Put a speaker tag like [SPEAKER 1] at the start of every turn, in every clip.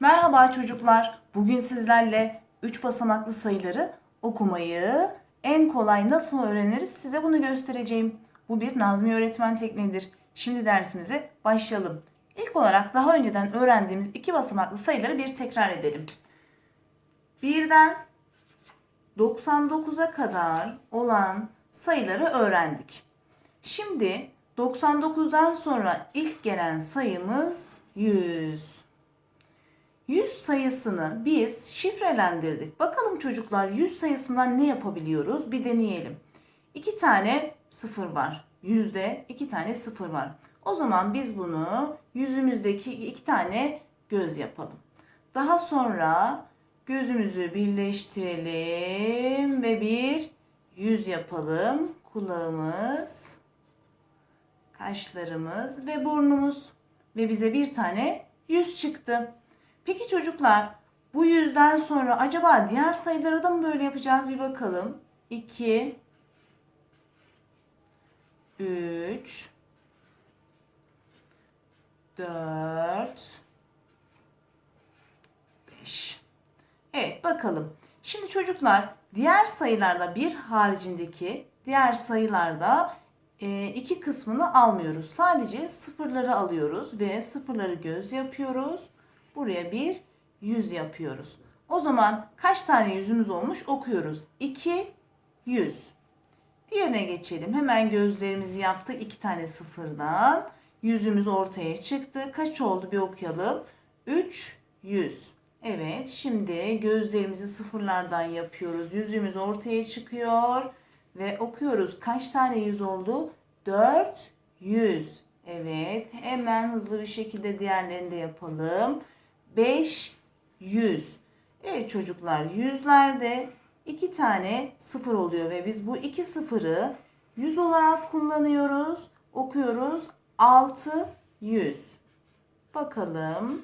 [SPEAKER 1] Merhaba çocuklar. Bugün sizlerle 3 basamaklı sayıları okumayı en kolay nasıl öğreniriz size bunu göstereceğim. Bu bir Nazmi öğretmen tekniğidir. Şimdi dersimize başlayalım. İlk olarak daha önceden öğrendiğimiz iki basamaklı sayıları bir tekrar edelim. Birden 99'a kadar olan sayıları öğrendik. Şimdi 99'dan sonra ilk gelen sayımız 100. 100 sayısını biz şifrelendirdik. Bakalım çocuklar 100 sayısından ne yapabiliyoruz? Bir deneyelim. 2 tane sıfır var. Yüzde 2 tane sıfır var. O zaman biz bunu yüzümüzdeki iki tane göz yapalım. Daha sonra gözümüzü birleştirelim ve bir yüz yapalım. Kulağımız, kaşlarımız ve burnumuz ve bize bir tane yüz çıktı. Peki çocuklar bu yüzden sonra acaba diğer sayıları da mı böyle yapacağız bir bakalım. 2 3 4 5 Evet bakalım. Şimdi çocuklar diğer sayılarda bir haricindeki diğer sayılarda e, iki kısmını almıyoruz. Sadece sıfırları alıyoruz ve sıfırları göz yapıyoruz. Buraya bir yüz yapıyoruz. O zaman kaç tane yüzümüz olmuş okuyoruz. 2 yüz. Diğerine geçelim. Hemen gözlerimizi yaptık. iki tane sıfırdan. Yüzümüz ortaya çıktı. Kaç oldu bir okuyalım. 3 yüz. Evet şimdi gözlerimizi sıfırlardan yapıyoruz. Yüzümüz ortaya çıkıyor. Ve okuyoruz. Kaç tane yüz oldu? 400. Evet hemen hızlı bir şekilde diğerlerini de yapalım. 500. Evet çocuklar yüzlerde iki tane sıfır oluyor ve biz bu iki sıfırı yüz olarak kullanıyoruz. Okuyoruz 600. Bakalım.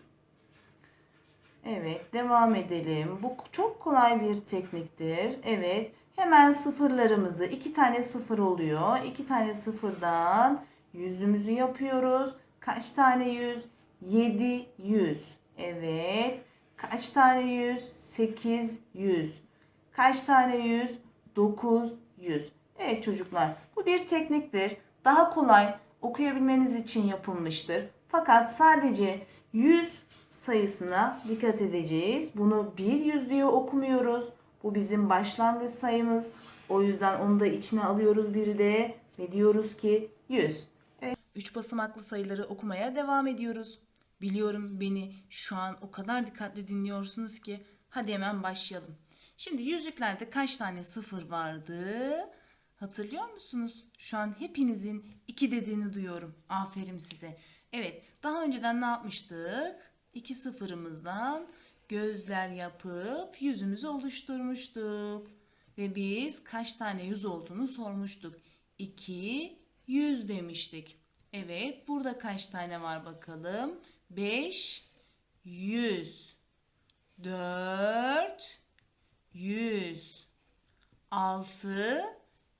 [SPEAKER 1] Evet devam edelim. Bu çok kolay bir tekniktir. Evet hemen sıfırlarımızı iki tane sıfır oluyor. İki tane sıfırdan yüzümüzü yapıyoruz. Kaç tane yüz? 700. Evet. Kaç tane yüz? 800. Kaç tane yüz? 900. Evet çocuklar bu bir tekniktir. Daha kolay okuyabilmeniz için yapılmıştır. Fakat sadece 100 sayısına dikkat edeceğiz. Bunu bir yüz diye okumuyoruz. Bu bizim başlangıç sayımız. O yüzden onu da içine alıyoruz bir de ve diyoruz ki 100. Evet. 3 basamaklı sayıları okumaya devam ediyoruz. Biliyorum beni şu an o kadar dikkatli dinliyorsunuz ki hadi hemen başlayalım. Şimdi yüzlüklerde kaç tane sıfır vardı? Hatırlıyor musunuz? Şu an hepinizin iki dediğini duyuyorum. Aferin size. Evet, daha önceden ne yapmıştık? İki sıfırımızdan gözler yapıp yüzümüzü oluşturmuştuk. Ve biz kaç tane yüz olduğunu sormuştuk. 2 yüz demiştik. Evet, burada kaç tane var bakalım? 5 100 4 100 6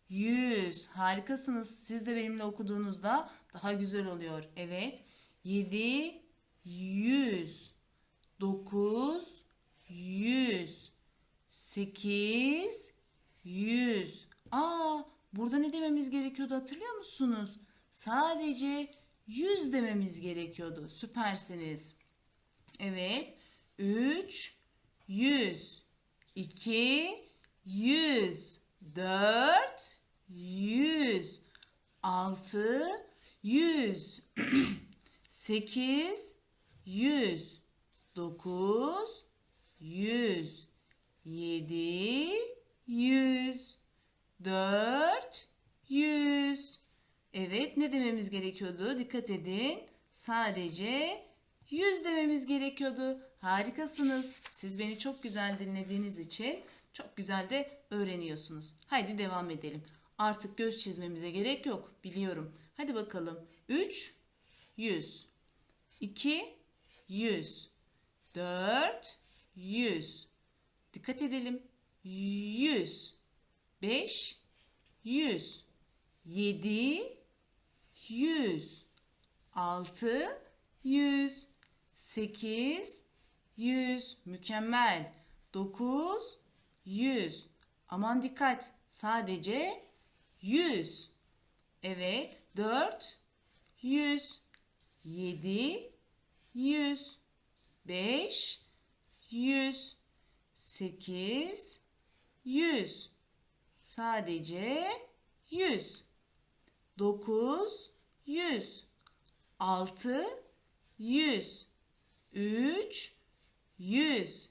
[SPEAKER 1] 100 Harikasınız. Siz de benimle okuduğunuzda daha güzel oluyor. Evet. 7 100 9 100 8 100 Aa, burada ne dememiz gerekiyordu hatırlıyor musunuz? Sadece 100 dememiz gerekiyordu. Süpersiniz. Evet. 3 100 2 100 4 100 6 100 8 100 9 100 7 100 4 100 Evet ne dememiz gerekiyordu? Dikkat edin. Sadece 100 dememiz gerekiyordu. Harikasınız. Siz beni çok güzel dinlediğiniz için çok güzel de öğreniyorsunuz. Haydi devam edelim. Artık göz çizmemize gerek yok. Biliyorum. Hadi bakalım. 3 100 2 100 4 100 Dikkat edelim. 100 5 100 7 100 6 100 8 100. Mükemmel. 9, 100. Aman dikkat. Sadece 100. Evet. 4, 100. 7, 100. 5, 100. 8, 100. Sadece 100. 9, 100. 6, 100. 3, 100.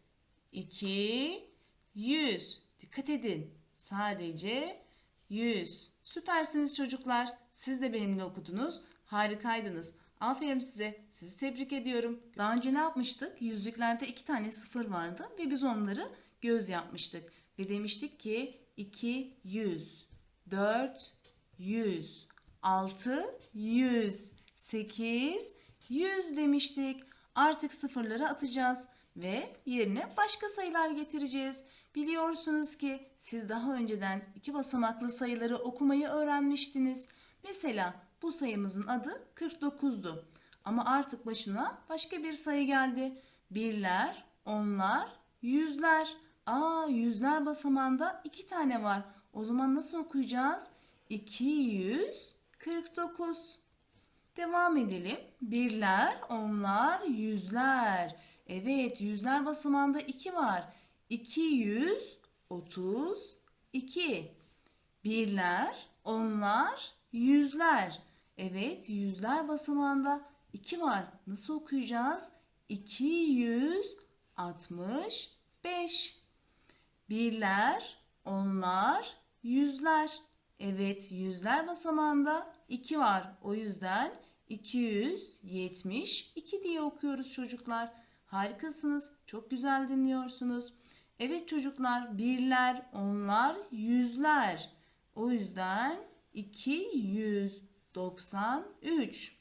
[SPEAKER 1] 2, 100. Dikkat edin. Sadece 100. Süpersiniz çocuklar. Siz de benimle okudunuz. Harikaydınız. Aferin size. Sizi tebrik ediyorum. Daha önce ne yapmıştık? Yüzlüklerde iki tane sıfır vardı ve biz onları göz yapmıştık. Ve demiştik ki 2 100, 4 100, 6 100, 8 100 demiştik. Artık sıfırları atacağız ve yerine başka sayılar getireceğiz. Biliyorsunuz ki siz daha önceden iki basamaklı sayıları okumayı öğrenmiştiniz. Mesela bu sayımızın adı 49'du. Ama artık başına başka bir sayı geldi. Birler, onlar, yüzler. Aa yüzler basamağında iki tane var. O zaman nasıl okuyacağız? 249. Devam edelim. Birler, onlar, yüzler. Evet, yüzler basamağında 2 var. 232. Birler, onlar, yüzler. Evet, yüzler basamağında 2 var. Nasıl okuyacağız? 265. Birler, onlar, yüzler. Evet, yüzler basamağında 2 var. O yüzden 272 diye okuyoruz çocuklar. Harikasınız. Çok güzel dinliyorsunuz. Evet çocuklar, birler, onlar, yüzler. O yüzden 293.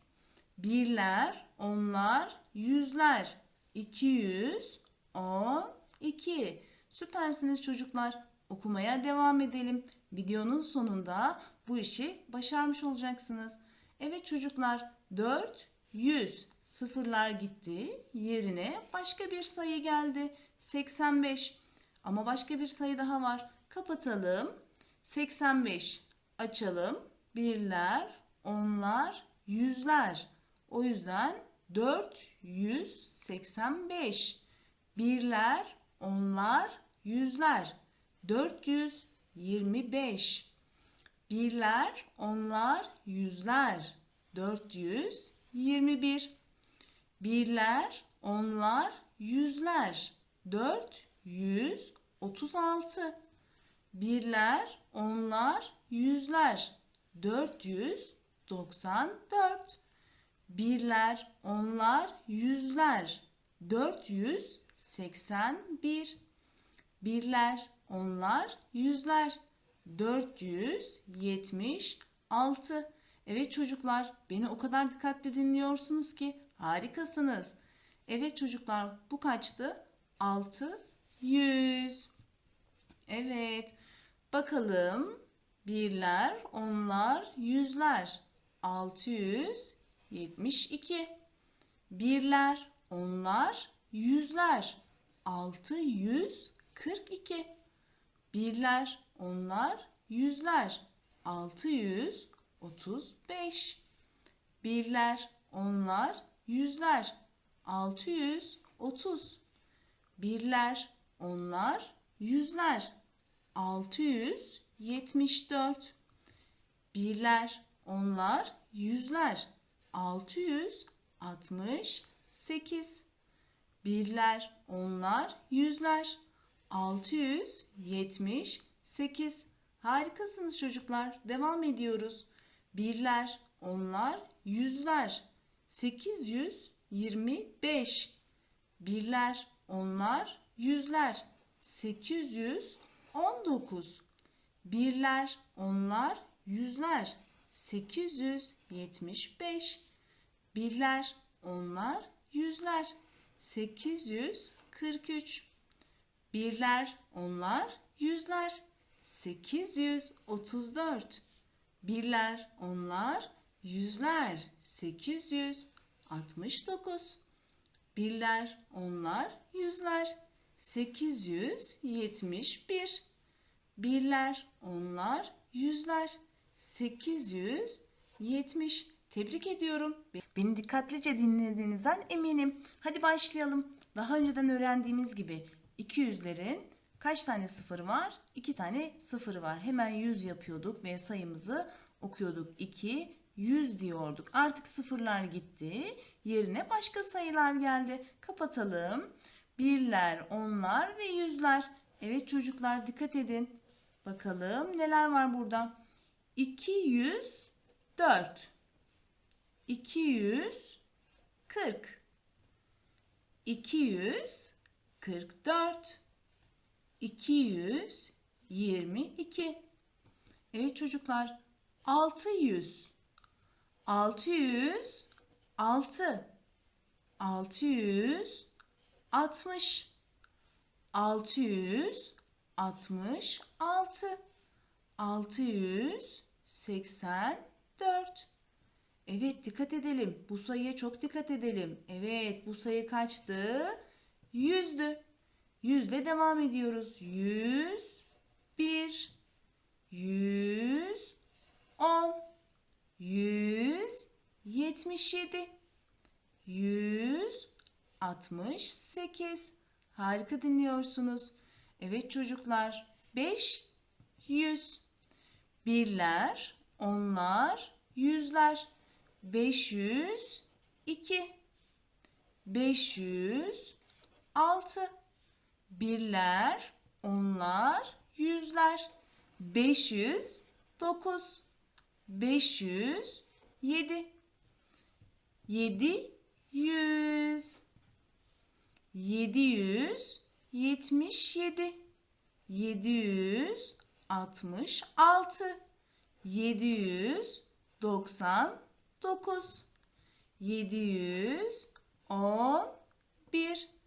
[SPEAKER 1] Birler, onlar, yüzler. 212. Süpersiniz çocuklar. Okumaya devam edelim. Videonun sonunda bu işi başarmış olacaksınız. Evet çocuklar 400 sıfırlar gitti. Yerine başka bir sayı geldi. 85. Ama başka bir sayı daha var. Kapatalım. 85 açalım. Birler, onlar, yüzler. O yüzden 485. Birler, onlar, yüzler. 425. Birler, onlar, yüzler. 421. Birler, onlar, yüzler. 436. Birler, onlar, yüzler. 494. Birler, onlar, yüzler. 481. Birler, onlar, yüzler. 476. Evet çocuklar, beni o kadar dikkatli dinliyorsunuz ki harikasınız. Evet çocuklar, bu kaçtı? 600. Evet. Bakalım. Birler, onlar, yüzler. 672. Birler, onlar, yüzler. 642. Birler, onlar, yüzler. 635. Birler, onlar, yüzler. 630. Birler, onlar, yüzler. 674. Birler, onlar, yüzler. 668. Birler, onlar, yüzler. 678. Harikasınız çocuklar. Devam ediyoruz. Birler, onlar, yüzler. 825. Birler, onlar, yüzler. 819. Birler, onlar, yüzler. 875. Birler, onlar, yüzler. 843. Birler, onlar, yüzler. 834. Birler, onlar, yüzler. 869. Birler, onlar, yüzler. yüzler. 871. Birler, onlar, yüzler. 870. Tebrik ediyorum. Beni dikkatlice dinlediğinizden eminim. Hadi başlayalım. Daha önceden öğrendiğimiz gibi 200'lerin kaç tane sıfırı var? 2 tane sıfırı var. Hemen 100 yapıyorduk ve sayımızı okuyorduk. 2, 100 diyorduk. Artık sıfırlar gitti. Yerine başka sayılar geldi. Kapatalım. Birler, onlar ve yüzler. Evet çocuklar dikkat edin. Bakalım neler var burada. 204 240 244 222 Evet çocuklar 600 600 6 600 60 600 66 684 Evet dikkat edelim. Bu sayıya çok dikkat edelim. Evet bu sayı kaçtı? Yüzdü. Yüzle devam ediyoruz. Yüz bir, yüz on, yüz yetmiş yedi, yüz altmış sekiz. Harika dinliyorsunuz. Evet çocuklar. Beş, yüz. Birler, onlar, yüzler. 500 2 500 6 birler, onlar, yüzler. 500 9 500 7 7 100 700 77 766 790 9 711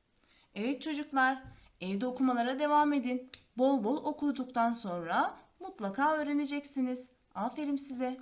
[SPEAKER 1] Evet çocuklar evde okumalara devam edin. Bol bol okuduktan sonra mutlaka öğreneceksiniz. Aferin size.